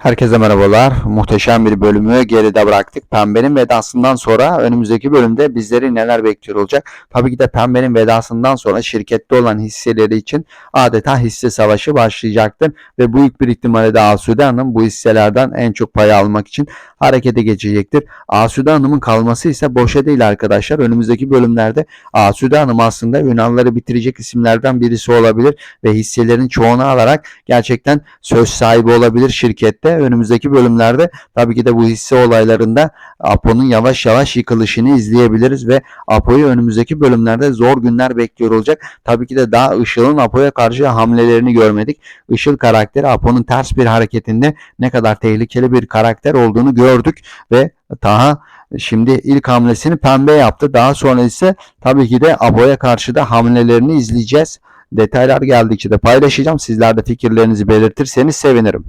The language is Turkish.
Herkese merhabalar. Muhteşem bir bölümü geride bıraktık. Pembe'nin vedasından sonra önümüzdeki bölümde bizleri neler bekliyor olacak? Tabii ki de Pembe'nin vedasından sonra şirkette olan hisseleri için adeta hisse savaşı başlayacaktır. Ve büyük bir ihtimalle de Asude Hanım bu hisselerden en çok pay almak için harekete geçecektir. Asude Hanım'ın kalması ise boşa değil arkadaşlar. Önümüzdeki bölümlerde Asude Hanım aslında Yunanları bitirecek isimlerden birisi olabilir ve hisselerin çoğunu alarak gerçekten söz sahibi olabilir şirkette. Önümüzdeki bölümlerde tabii ki de bu hisse olaylarında Apo'nun yavaş yavaş yıkılışını izleyebiliriz ve Apo'yu önümüzdeki bölümlerde zor günler bekliyor olacak. Tabii ki de daha Işıl'ın Apo'ya karşı hamlelerini görmedik. Işıl karakteri Apo'nun ters bir hareketinde ne kadar tehlikeli bir karakter olduğunu gördük ve daha Şimdi ilk hamlesini pembe yaptı. Daha sonra ise tabii ki de Apo'ya karşı da hamlelerini izleyeceğiz. Detaylar geldikçe de paylaşacağım. Sizler de fikirlerinizi belirtirseniz sevinirim.